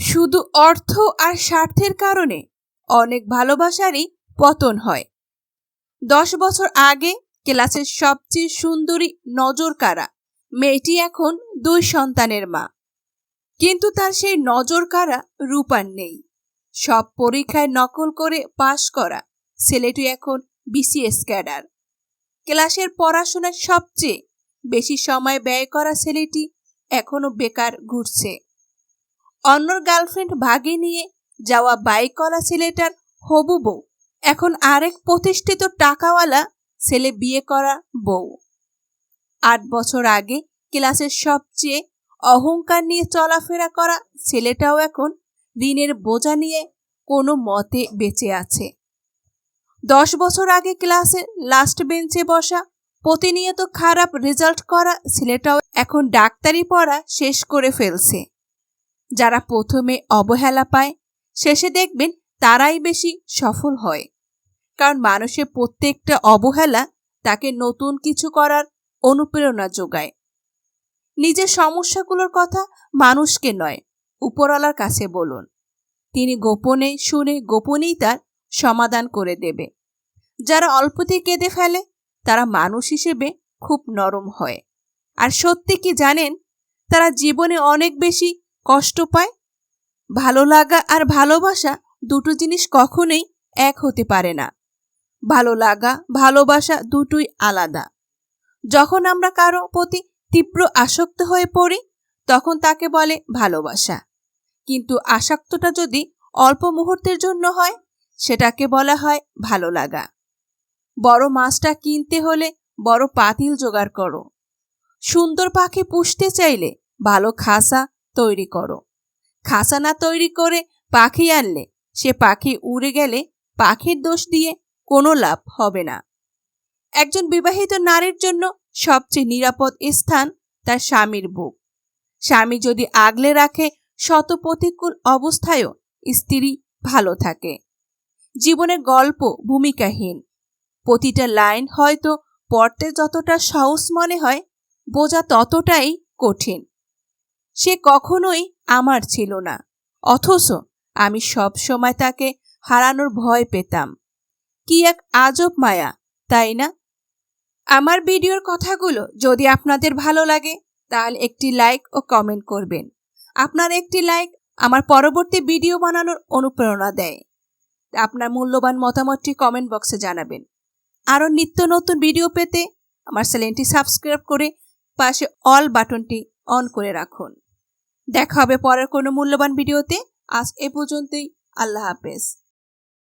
শুধু অর্থ আর স্বার্থের কারণে অনেক ভালোবাসারই পতন হয়। দশ বছর আগে ক্লাসের সবচেয়ে সুন্দরী নজর কারা মেয়েটি এখন দুই সন্তানের মা। কিন্তু তার সেই নজর কারা রূপার নেই। সব পরীক্ষায় নকল করে পাশ করা ছেলেটি এখন বিসিএস ক্যাডার। ক্লাসের পড়াশোনার সবচেয়ে বেশি সময় ব্যয় করা ছেলেটি এখনও বেকার ঘুরছে। অন্যর গার্লফ্রেন্ড ভাগে নিয়ে যাওয়া বাইকওয়ালা ছেলেটার হবু বউ। এখন আরেক প্রতিষ্ঠিত টাকাওয়ালা ছেলে বিয়ে করা বউ। আট বছর আগে ক্লাসের সবচেয়ে অহংকার নিয়ে চলাফেরা করা ছেলেটাও এখন ঋণের বোঝা নিয়ে কোনো মতে বেঁচে আছে। দশ বছর আগে ক্লাসের লাস্ট বেঞ্চে বসা প্রতিনিয়ত খারাপ রেজাল্ট করা ছেলেটাও এখন ডাক্তারি পড়া শেষ করে ফেলছে। যারা প্রথমে অবহেলা পায়, শেষে দেখবেন তারাই বেশি সফল হয়। কারণ মানুষের প্রত্যেকটা অবহেলা তাকে নতুন কিছু করার অনুপ্রেরণা যোগায়। নিজের সমস্যাগুলোর কথা মানুষকে নয়, উপরওয়ালার কাছে বলুন। তিনি গোপনে শুনে গোপনেই তার সমাধান করে দেবে। যারা অল্পতেই কেঁদে ফেলে, তারা মানুষ হিসেবে খুব নরম হয়। আর সত্যি কি জানেন? তারা জীবনে অনেক বেশি কষ্ট পায়? ভালো লাগা আর ভালোবাসা দুটো জিনিস কখনোই এক হতে পারে না। ভালো লাগা, ভালোবাসা দুটোই আলাদা। যখন আমরা কারও প্রতি তীব্র আসক্ত হয়ে পড়ি, তখন তাকে বলে ভালোবাসা। কিন্তু আসক্তটা যদি অল্প মুহূর্তের জন্য হয়, সেটাকে বলা হয় ভালো লাগা। বড় মাছটা কিনতে হলে বড় পাতিল জোগাড় করো। সুন্দর পাখি পুষতে চাইলে ভালো খাসা তৈরি করো। খাসানা তৈরি করে পাখি আনলে, সে পাখি উড়ে গেলে পাখির দোষ দিয়ে কোনো লাভ হবে না। একজন বিবাহিত নারীর জন্য সবচেয়ে নিরাপদ স্থান তার স্বামীর বুক। স্বামী যদি আগলে রাখে শত প্রতিকূল অবস্থায়ও স্ত্রী ভালো থাকে। জীবনের গল্প ভূমিকাহীন। প্রতিটা লাইন হয়তো পড়তে যতটা সহজ মনে হয়, বোঝা ততটাই কঠিন। সে কখনোই আমার ছিল না। অথচ আমি সব সময় তাকে হারানোর ভয় পেতাম। কি এক আজব মায়া, তাই না? আমার ভিডিওর কথাগুলো যদি আপনাদের ভালো লাগে, তাহলে একটি লাইক ও কমেন্ট করবেন। আপনার একটি লাইক আমার পরবর্তী ভিডিও বানানোর অনুপ্রেরণা দেয়। আপনার মূল্যবান মতামতটি কমেন্ট বক্সে জানাবেন। আরও নিত্য নতুন ভিডিও পেতে আমার চ্যানেলটি সাবস্ক্রাইব করে পাশে অল বাটনটি অন করে রাখুন। দেখা হবে পরের কোনো মূল্যবান ভিডিওতে। আজ এ পর্যন্তই। আল্লাহ হাফেজ।